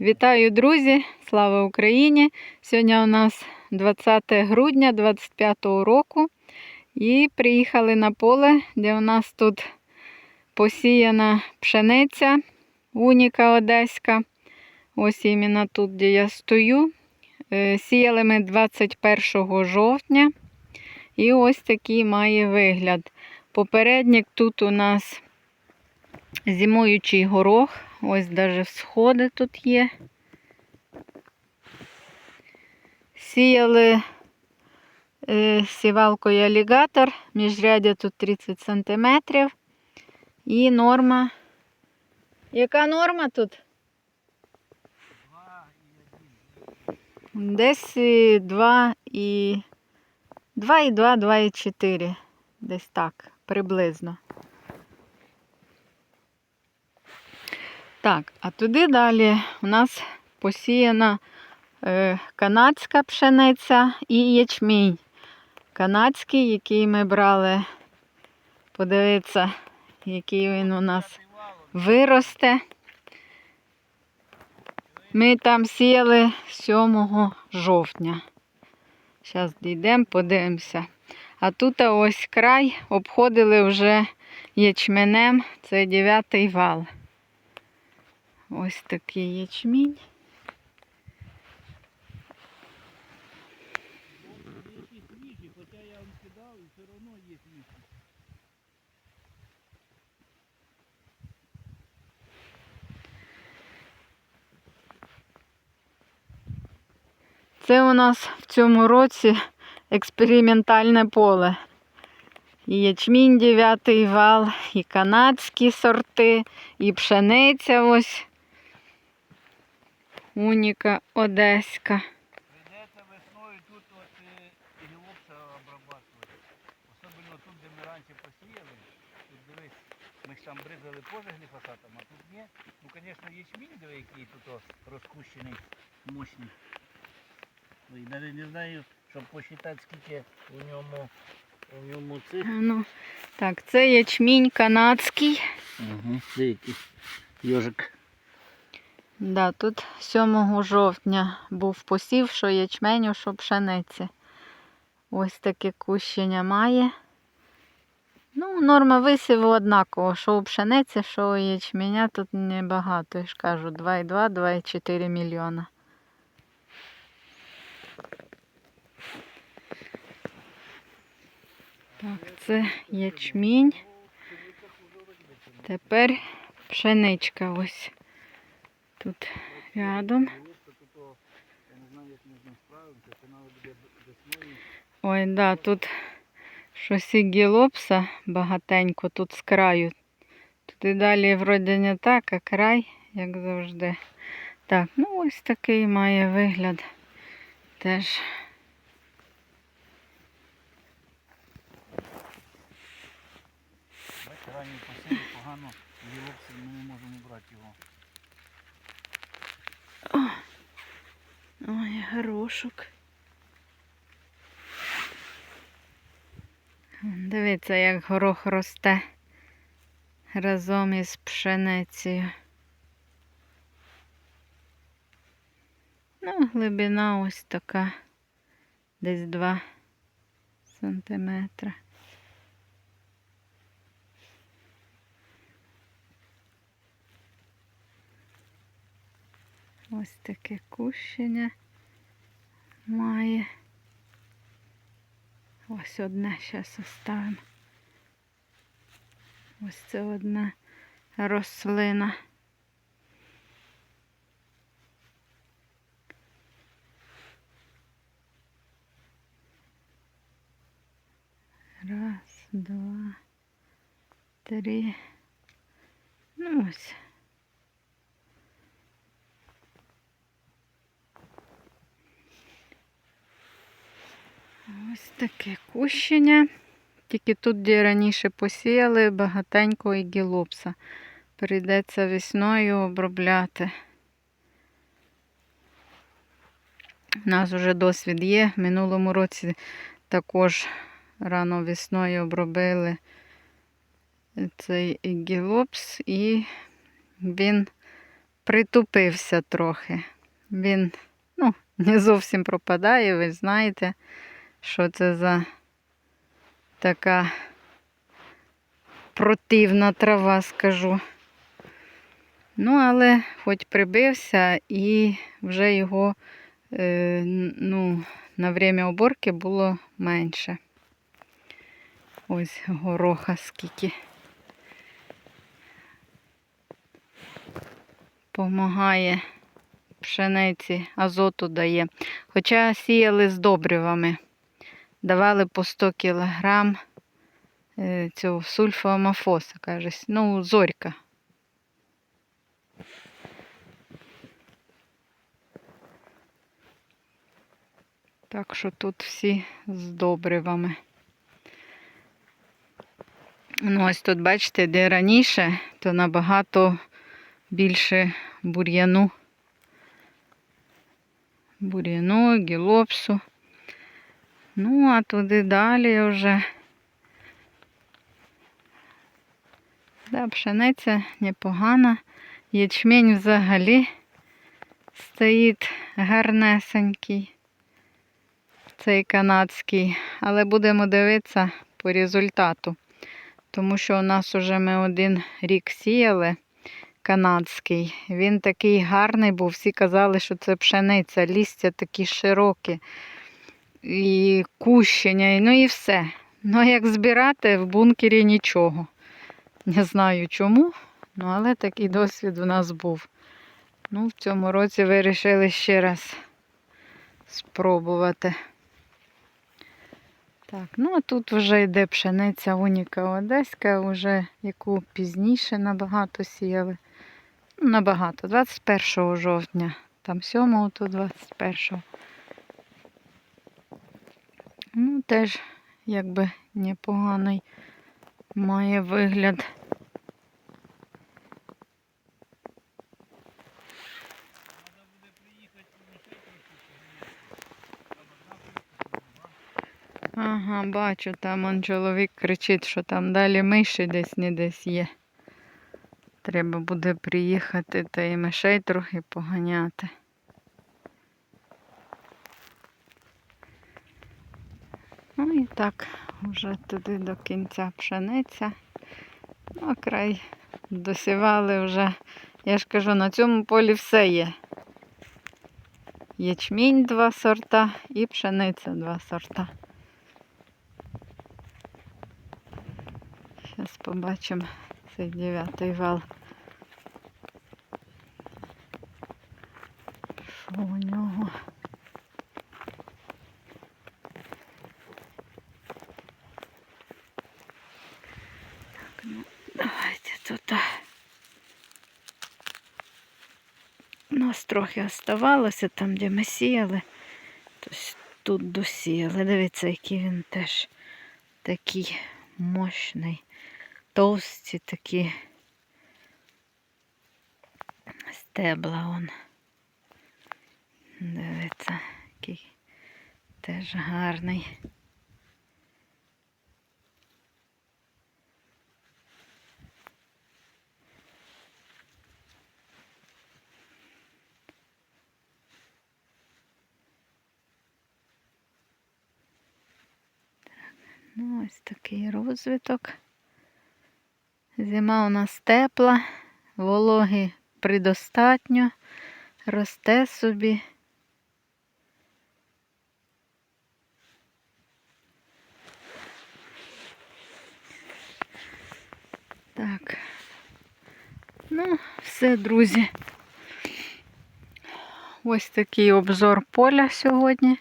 Вітаю, друзі! Слава Україні! Сьогодні у нас 20 грудня 25 року. І приїхали на поле, де у нас тут посіяна пшениця, уніка одеська. Ось іменно тут, де я стою. Е, Сіяли ми 21 жовтня. І ось такий має вигляд. Попередник тут у нас зимуючий горох. Ось навіть сходи тут є. Сіяли е, сівалкою алігатор, міжрядя тут 30 см. І норма. Яка норма тут? Десь 2 і 2,2, 2,4. Десь так, приблизно. Так, а туди далі у нас посіяна е, канадська пшениця і ячмінь. Канадський, який ми брали, подивитися, який він у нас виросте. Ми там сіяли 7 жовтня. Зараз дійдемо, подивимося. А тут ось край обходили вже ячменем, це 9 вал. Ось такий ячмінь. Хоча я вам кидав, і все одно є свіжі. Це у нас в цьому році експериментальне поле. І ячмінь 9 вал, і канадські сорти, і пшениця ось. Уніка одеська. Прийдеться весною тут от е, гілопса обрабатувати. Особливо тут, де ми раніше посіяли. Тут дивись, ми ж там бризали теж гліфосатом, а тут ні. Ну, звісно, ячмінь, диви, який тут розкущений, мощний. Ну, і навіть не знаю, щоб посчитати, скільки у ньому, у ньому цих. Ну, так, це ячмінь канадський. Угу. Деякий йожик. Да, тут 7 жовтня був посів, що ячменю, що пшениці. Ось таке кущення має. Ну, норма висіву однакова, що у пшениці, що у ячменя тут небагато. Я ж кажу, 2,2-2,4 мільйона. Так, це ячмінь. Тепер пшеничка ось тут рядом. Ой, да, тут щось і гілопса багатенько тут з краю. Туди далі вроді не так, а край, як завжди. Так, ну ось такий має вигляд. Теж. Ранній посів погано, гілопси ми не можемо брати його. Ой, горошок. Дивіться, як горох росте разом із пшеницею. Ну, глибина ось така, десь 2 сантиметри. Ось таке кущення має. Ось одне зараз оставимо. Ось це одна рослина. Раз, два, три. Ну ось. Ось таке кущення. Тільки тут, де раніше посіяли, багатенько і гілопса. Прийдеться весною обробляти. У нас вже досвід є. В минулому році також рано весною обробили цей гілопс і він притупився трохи. Він ну, не зовсім пропадає, ви знаєте, що це за така противна трава, скажу. Ну, але хоч прибився і вже його е, ну, на время уборки було менше. Ось гороха скільки. Помагає пшениці, азоту дає. Хоча сіяли з добривами. Давали по 100 кілограм е, цього сульфоамофоса, кажуть. Ну, зорька. Так що тут всі з добривами. Ну, ось тут, бачите, де раніше, то набагато більше бур'яну. Бур'яну, гілопсу. Ну, а туди далі вже. Да, пшениця непогана. Ячмінь взагалі стоїть гарнесенький. Цей канадський. Але будемо дивитися по результату. Тому що у нас уже ми один рік сіяли канадський. Він такий гарний був. Всі казали, що це пшениця, лістя такі широкі. І кущення, і- ну і все. Ну, як збирати в бункері нічого. Не знаю чому, ну але такий досвід у нас був. Ну, в цьому році вирішили ще раз спробувати. Так, ну а тут вже йде пшениця Уніка Одеська, вже яку пізніше набагато сіяли. Ну, набагато, 21 жовтня. Там 7, то 21. Ну, теж якби непоганий має вигляд. Ага, бачу, там он чоловік кричить, що там далі миші десь не десь є. Треба буде приїхати та і мишей трохи поганяти. Ну і так, вже туди до кінця пшениця. Ну, край досівали вже. Я ж кажу, на цьому полі все є. Ячмінь два сорта і пшениця два сорта. Зараз побачимо цей дев'ятий вал. Що у нього? Так, ну, давайте тут. а. У нас трохи оставалося там, де ми сіяли. Тось тут досіяли. Дивіться, який він теж такий мощний. Товсті такі стебла он. Дивіться, який теж гарний. Ну, ось такий розвиток. Зима у нас тепла, вологи предостатньо, росте собі. Так. Ну, все, друзі. Ось такий обзор поля сьогодні.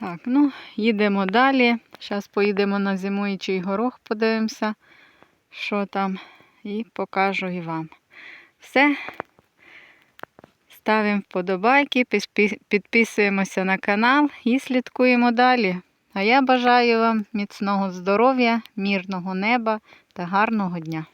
Так, ну, їдемо далі. Зараз поїдемо на зимуючий горох, подивимося, що там, і покажу і вам. Все. Ставимо вподобайки, підписуємося на канал і слідкуємо далі. А я бажаю вам міцного здоров'я, мирного неба та гарного дня.